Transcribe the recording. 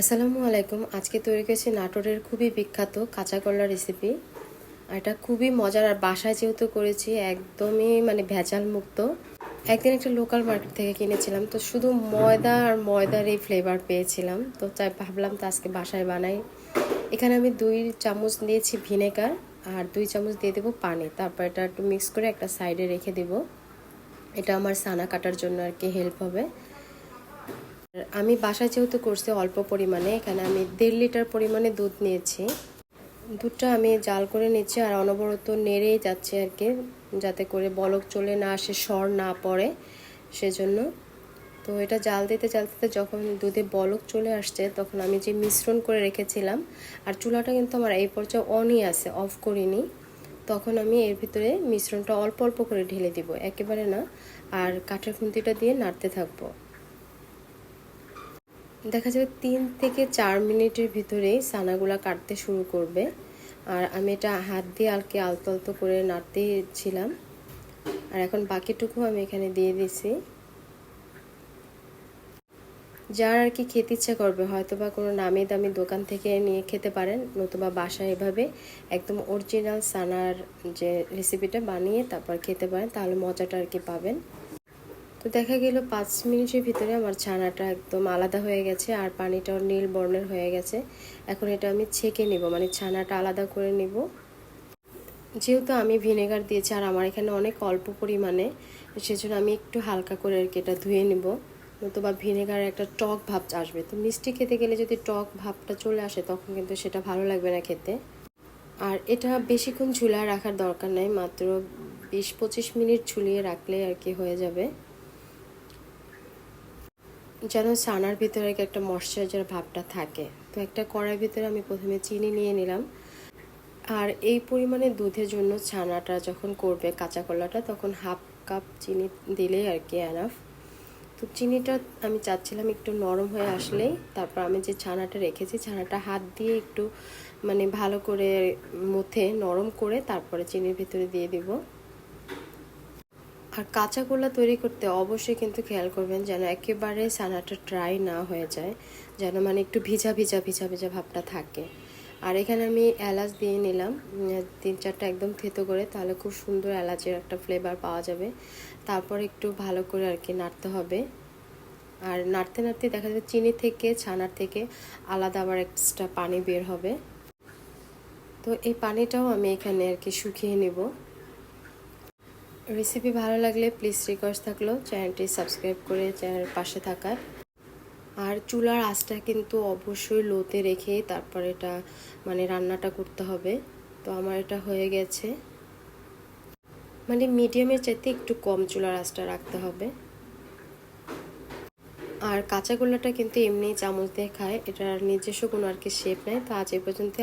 আসসালামু আলাইকুম। আজকে তৈরি করেছি নাটোরের খুবই বিখ্যাত কাঁচা কলার রেসিপি আর এটা খুবই মজার, আর বাসায় যেহেতু করেছি, একদমই মানে ভেজাল মুক্ত একদিন একটা লোকাল মার্কেট থেকে কিনেছিলাম, তো শুধু ময়দা আর ময়দার এই ফ্লেভার পেয়েছিলাম। তো তাই ভাবলাম তো আজকে বাসায় বানাই। এখানে আমি দুই চামচ দিয়েছি ভিনেগার আর দুই চামচ দিয়ে দেবো পানি। তারপর এটা একটু মিক্স করে একটা সাইডে রেখে দেবো। এটা আমার সানা কাটার জন্য আর কি হেল্প হবে। আমি বাসায় যেহেতু করছি অল্প পরিমাণে, এখানে আমি দেড় লিটার পরিমাণে দুধ নিয়েছি। দুধটা আমি জাল করে নিচ্ছি আর অনবরত নেড়েই যাচ্ছে আর কি, যাতে করে বলক চলে না আসে, সর না পড়ে, সেজন্য। তো এটা জাল দিতে জাল দিতে যখন দুধে বলক চলে আসছে, তখন আমি যে মিশ্রণ করে রেখেছিলাম, আর চুলাটা কিন্তু আমার এই পর্যায়ে অনই আছে অফ করিনি, তখন আমি এর ভিতরে মিশ্রণটা অল্প অল্প করে ঢেলে দিব, একেবারে না। আর কাঠের খুন্তিটা দিয়ে নাড়তে থাকব। দেখা যাবে তিন থেকে চার মিনিটের ভিতরেই সানাগুলা কাটতে শুরু করবে। আর আমি এটা হাত দিয়ে আলকে আলতো আলতো করে নাড়তেছিলাম আর এখন বাকিটুকু আমি এখানে দিয়ে দিছি। যার আর কি খেতে ইচ্ছা করবে হয়তো বা কোনো নামি দামি দোকান থেকে নিয়ে খেতে পারেন, নতুবা বাসায় এভাবে একদম অরিজিনাল সানার যে রেসিপিটা বানিয়ে তারপর খেতে পারেন, তাহলে মজাটা আর কি পাবেন। তো দেখা গেল পাঁচ মিনিটের ভিতরে আমার ছানাটা একদম আলাদা হয়ে গেছে আর পানিটাও নীল বর্ণের হয়ে গেছে। এখন এটা আমি ছেঁকে নিব মানে ছানাটা আলাদা করে নিব। যেহেতু আমি ভিনেগার দিয়েছি আর আমার এখানে অনেক অল্প পরিমাণে, সেজন্য আমি একটু হালকা করে আর কি এটা ধুয়ে নিব। নতুবা ভিনেগার একটা টক ভাব আসবে। তো মিষ্টি খেতে গেলে যদি টক ভাবটা চলে আসে, তখন কিন্তু সেটা ভালো লাগবে না খেতে। আর এটা বেশিক্ষণ ঝুলা রাখার দরকার নাই, মাত্র বিশ পঁচিশ মিনিট ঝুলিয়ে রাখলে আর কি হয়ে যাবে। যেন ছানার ভিতরে একটা ময়শ্চারাইজার ভাবটা থাকে। তো একটা কড়াইয়ের ভিতরে আমি প্রথমে চিনি নিয়ে নিলাম। আর এই পরিমাণে দুধের জন্য ছানাটা যখন করবে, কাঁচা কলাটা, তখন হাফ কাপ চিনি দিলেই আর কি অ্যানাফ তো চিনিটা আমি চাচ্ছিলাম একটু নরম হয়ে আসলেই, তারপর আমি যে ছানাটা রেখেছি, ছানাটা হাত দিয়ে একটু মানে ভালো করে মুথে, নরম করে তারপরে চিনির ভিতরে দিয়ে দিব। আর কাঁচা গোলা তৈরি করতে অবশ্যই কিন্তু খেয়াল করবেন যেন একেবারে ছানাটা ড্রাই না হয়ে যায়, যেন মানে একটু ভিজা ভিজা ভিজা ভিজা ভাবটা থাকে। আর এখানে আমি এলাচ দিয়ে নিলাম তিন চারটা একদম থেতো করে, তাহলে খুব সুন্দর এলাচের একটা ফ্লেভার পাওয়া যাবে। তারপর একটু ভালো করে আর কি নাড়তে হবে। আর নাড়তে নাড়তে দেখা যাবে চিনি থেকে, ছানার থেকে আলাদা আবার এক্সট্রা পানি বের হবে। তো এই পানিটাও আমি এখানে আর কি শুকিয়ে নেব। রেসিপি ভালো লাগলে প্লিজ রিকোয়েস্ট থাকল চ্যানেলটি সাবস্ক্রাইব করে চ্যানেলের পাশে থাকার। আর চুলার আঁচটা কিন্তু অবশ্যই লোতে রেখে তারপর এটা মানে রান্নাটা করতে হবে। তো আমার এটা হয়ে গেছে। মানে মিডিয়ামের চাইতে একটু কম চুলার আঁচটা রাখতে হবে। আর কাঁচা গোলাটা কিন্তু এমনি চামচ দিয়ে খায়, এটার নিজস্ব কোনো আর কি শেপ নেই, তো আজ এ পর্যন্ত